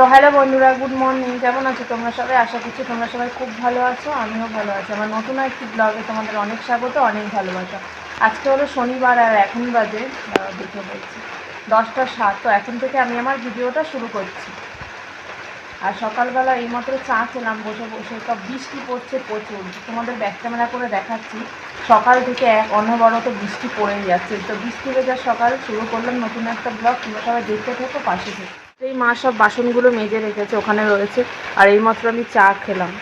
তো হ্যালো বন্ধুরা good morning কেমন আছো তোমরা সবাই? আশা করছি তোমরা সবাই খুব ভালো আছো, আমিও ভালো আছি। আমার নতুন একটি ব্লগে তোমাদের অনেক স্বাগত, অনেক ভালোবাসা। আজকে হলো শনিবার আর এখন বাজে দেখে বলছি দশটা সাত। তো এখন থেকে আমি আমার ভিডিওটা শুরু করছি। আর সকালবেলা এইমাত্র চা খেলাম, বসে বসে তো বৃষ্টি পড়ছে প্রচুর। তোমাদের ব্যাক ক্যামেরা করে দেখাচ্ছি। সকাল থেকে এক অনবরত বৃষ্টি পড়েই যাচ্ছে। তো বৃষ্টি ভেজার সকাল শুরু করলাম নতুন একটা ব্লগ তোমরা সবাই দেখতে থেকো, পাশে থেকে। এই মা সব বাসনগুলো মেজে রেখেছে, ওখানে রয়েছে। আর এইমাত্র আমি চা খেলাম।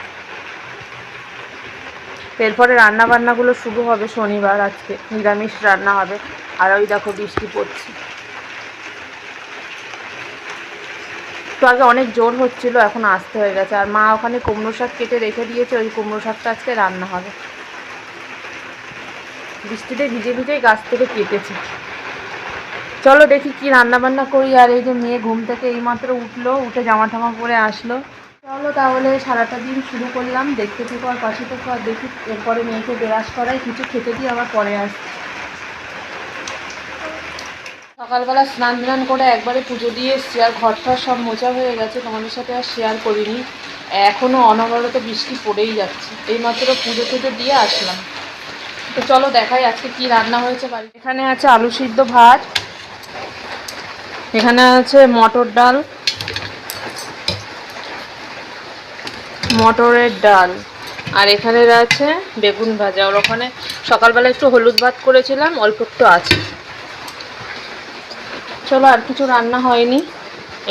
এরপরে রান্না বান্নাগুলো শুরু হবে শনিবার আজকে। নিরামিষ রান্না হবে। আর ওই দেখো বৃষ্টি পড়ছে। তো আগে অনেক জোর হচ্ছিল, এখন আসতে হয়ে গেছে। আর মা ওখানে কুমড়ো শাক কেটে রেখে দিয়েছে, ওই কুমড়ো শাকটা আজকে রান্না হবে। বৃষ্টিতে ভিজে ভিজেই গাছ থেকে কেটেছে। চলো দেখি কি রান্না বান্না করি, আর এই যে মেয়ে ঘুম থেকে এইমাত্র উঠল, উঠে জামা টামা পরে আসলো। চলো তাহলে সারাটা দিন শুরু করলাম, দেখতে থেকো আর পাশে থেকো আর দেখি এরপরে মেয়েকে বেরাস করাই, কিছু খেতে দিয়ে আবার পরে আসছি। সকালবেলা স্নান টান করে একবারে পুজো দিয়ে এসছি, আর ঘরটা সব মোচা হয়ে গেছে, তোমাদের সাথে আর শেয়ার করিনি। এখনও অনবরত বৃষ্টি পড়েই যাচ্ছে, এইমাত্র পুজো টুজো দিয়ে আসলাম। তো চলো দেখাই আজকে কি রান্না হয়েছে বাড়ি এখানে আছে আলু সিদ্ধ ভাত এখানে আছে মটর ডাল, মটরের ডাল, আর এখানে আছে বেগুন ভাজা। ওর ওখানে সকালবেলা একটু হলুদ ভাত করেছিলাম, অল্প একটু আছে। চলো, আর কিছু রান্না হয়নি।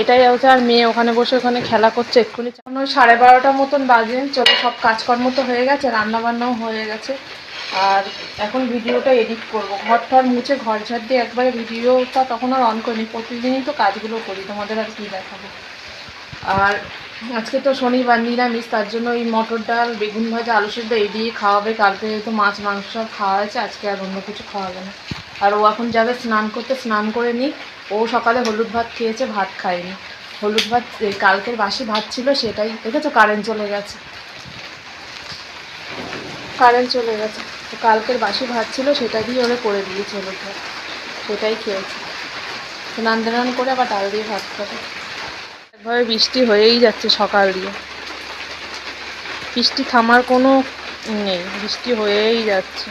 এটাই হচ্ছে আর মেয়ে ওখানে বসে ওখানে খেলা করছে এক্ষুনি। সাড়ে বারোটার মতন বাজে। চলো, সব কাজকর্ম তো হয়ে গেছে রান্না বান্নাও হয়ে গেছে। আর এখন ভিডিওটা এডিট করব। ঘর টর মুছে ঘর ঝাড় দিয়ে একবারে ভিডিওটা তখন আর অন করিনি। প্রতিদিনই তো কাজগুলো করি, তোমাদের আর কী দেখাবো। আর আজকে তো শনিবার, নিরামিষ, তার জন্য ওই মটর ডাল, বেগুন ভাজা, আলু সেদ্ধ এই দিয়ে খাওয়াবে। কালকে তো মাছ, মাংস সব খাওয়া হয়েছে, আজকে আর অন্য কিছু খাওয়াবে না। আর ও এখন যাবে স্নান করতে, স্নান করে নিই ও সকালে হলুদ ভাত খেয়েছে, ভাত খায়নি। হলুদ ভাত কালকের বাসি ভাত ছিল সেটাই। দেখেছ কারেন্ট চলে গেছে। কারেন্ট চলে গেছে। তো কালকের বাসি ভাত ছিল, সেটা দিয়ে ওরা করে দিয়েছে ভাত সেটাই খেয়েছে। স্নান টান করে আবার ডাল দিয়ে ভাত খাবে। একভাবে বৃষ্টি হয়েই যাচ্ছে সকাল দিয়ে। বৃষ্টি থামার কোনো নেই, বৃষ্টি হয়েই যাচ্ছে।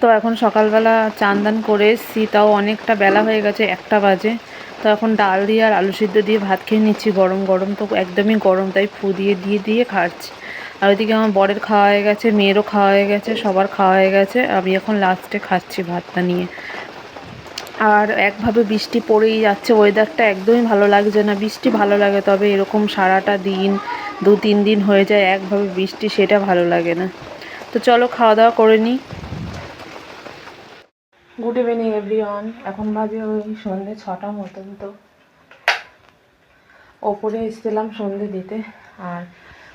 তো এখন সকালবেলা চান দান করে এসছি, তাও অনেকটা বেলা হয়ে গেছে, একটা বাজে। তো এখন ডাল দিয়ে আর আলু সিদ্ধ দিয়ে ভাত খেয়ে নিচ্ছি, গরম গরম। তো একদমই গরম, তাই ফু দিয়ে দিয়ে দিয়ে খাচ্ছি। আর ওইদিকে আমার বরের খাওয়া হয়ে গেছে, মেয়েরও খাওয়া হয়ে গেছে, সবার খাওয়া হয়ে গেছে। আমি এখন লাস্টে খাচ্ছি ভাতটা নিয়ে। আর একভাবে বৃষ্টি পড়েই যাচ্ছে ওয়েদারটা একদমই ভালো লাগছে না। বৃষ্টি ভালো লাগে, তবে এরকম সারাটা দিন, দু, তিন দিন হয়ে যায় একভাবে বৃষ্টি, সেটা ভালো লাগে না। তো চলো খাওয়া দাওয়া করে নিই। গুড ইভিনিং এভরিওয়ান এখন বাজে ওই সন্ধ্যে ছটা মতন তো। ওপরে এসেছিলাম সন্ধে দিতে, আর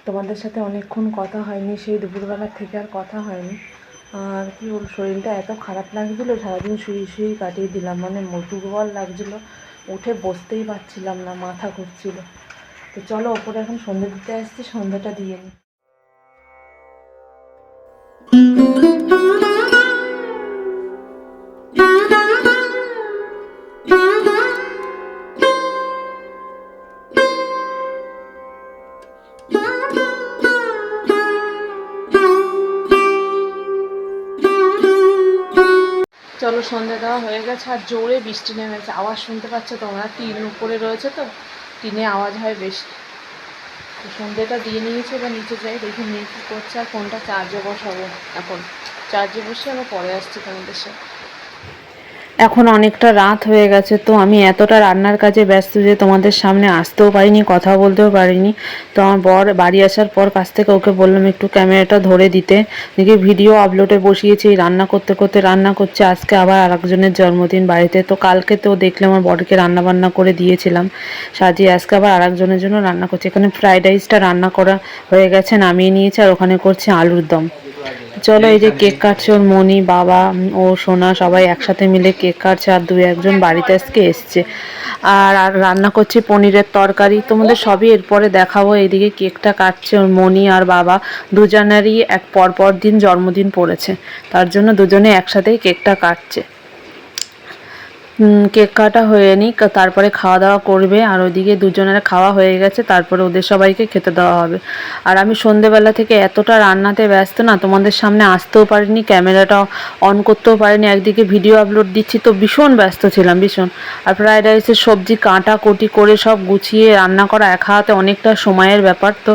তোমাদের সাথে অনেকক্ষণ কথা হয়নি, সেই দুপুরবেলার থেকে আর কথা হয়নি। আর কি বলব, শরীরটা এত খারাপ লাগছিল, সারাদিন শুয়ে শুয়েই কাটিয়ে দিলাম। মানে দুর্বল লাগছিল, উঠে বসতেই পারছিলাম না, মাথা ঘুরছিল। তো চলো, ওপরে এখন সন্ধ্যে দিতে আসছি, সন্ধ্যাটা দিয়ে নিই চলো, সন্ধে দেওয়া হয়ে গেছে আর জোরে বৃষ্টি নেমেছে। আওয়াজ শুনতে পাচ্ছ তোমরা? টিন উপরে রয়েছে তো? টিনে আওয়াজ হয় বেশি। তো সন্ধেটা দিয়ে নিয়েছে, এবার নিচে যাই, দেখি নিয়ে কী করছে আর ফোনটা চার্জে বসাবো। এখন চার্জে বসে আবার পরে আসছি তোমাদের সাথে। এখন অনেকটা রাত হয়ে গেছে, তো আমি এতটা রান্নার কাজে ব্যস্ত যে তোমাদের সামনে আসতেও পারিনি কথা বলতেও পারিনি। তো আমার বর বাড়ি আসার পর কাছ থেকে ওকে বললাম, একটু ক্যামেরাটা ধরে দিতে। দেখি ভিডিও আপলোডে বসিয়েছি রান্না করতে করতে রান্না করছে, আজকে আবার আরেকজনের জন্মদিন বাড়িতে। তো কালকে তো দেখলে আমার বরকে রান্না বান্না করে দিয়েছিলাম। সাজিয়ে আজকে আবার আরেকজনের জন্য রান্না করছে। এখানে ফ্রাইড রাইসটা রান্না করা হয়ে গেছে, নামিয়ে নিয়েছে আর ওখানে করছে আলুর দম। চলো এই যে কেক কাটছে ওর মনি বাবা ও সোনা সবাই একসাথে মিলে কেক কাটছে আর দুই একজন বাড়িতে আজকে এসছে। আর আর রান্না করছি পনিরের তরকারি। তোমাদের সবই এরপরে দেখাবো। এইদিকে কেকটা কাটছে ওর মনি আর বাবা। দুজনেরই এক পরপর পর দিন জন্মদিন পড়েছে। তার জন্য দুজনে একসাথেই কেকটা কাটছে। কেক কাটা হয়ে নি তারপরে খাওয়া দাওয়া করবে, আর ওইদিকে দুজনের খাওয়া হয়ে গেছে, তারপরে ওদের সবাইকে খেতে দেওয়া হবে। আর আমি সন্ধেবেলা থেকে এতটা রান্নাতে ব্যস্ত না, তোমাদের সামনে আসতেও পারিনি ক্যামেরাটা অন করতেও পারিনি, একদিকে ভিডিও আপলোড দিচ্ছি, তো ভীষণ ব্যস্ত ছিলাম, ভীষণ। আর ফ্রাইড রাইসের সবজি কাটা কুটি করে সব গুছিয়ে রান্না করা একা হাতে অনেকটা সময়ের ব্যাপার, তো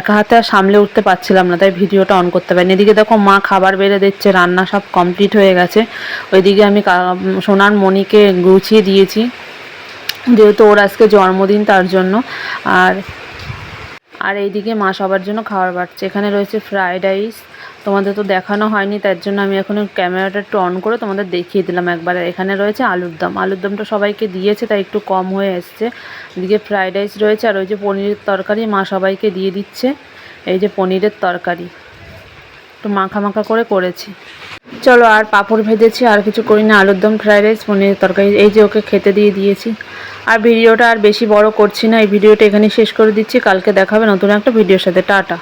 একা হাতে আর সামলে উঠতে পারছিলাম না, তাই ভিডিওটা অন করতে পারিনি। এদিকে দেখো মা খাবার বেড়ে দিচ্ছে, রান্না সব কমপ্লিট হয়ে গেছে। ওইদিকে আমি সোনার সোনার মণিকে গুছিয়ে দিয়েছি, যেহেতু ওর আজকে জন্মদিন তার জন্য। আর আর এইদিকে মা সবার জন্য খাবার বাড়ছে। এখানে রয়েছে ফ্রাইড রাইস তোমাদের তো দেখানো হয়নি, তার জন্য আমি এখন ক্যামেরাটা একটু অন করে তোমাদের দেখিয়ে দিলাম একবার। এখানে রয়েছে আলুর দম। আলুর দমটা সবাইকে দিয়েছে, তাই একটু কম হয়ে এসছে। এদিকে ফ্রাইড রাইস রয়েছে, আর ওই যে পনিরের তরকারি মা সবাইকে দিয়ে দিচ্ছে। এই যে পনিরের তরকারি। একটু মাখা মাখা করে করেছি। চলো আর পাঁপড় ভেজেছি, আর কিছু করি না। আলুর দম ফ্রাইড রাইস পনির তরকারি, এই যে ওকে খেতে দিয়ে দিয়েছি। আর ভিডিওটা আর বেশি বড় করছি না, এই ভিডিওটা এখানে শেষ করে দিচ্ছি। কালকে দেখাবে নতুন একটা ভিডিওর সাথে। টাটা।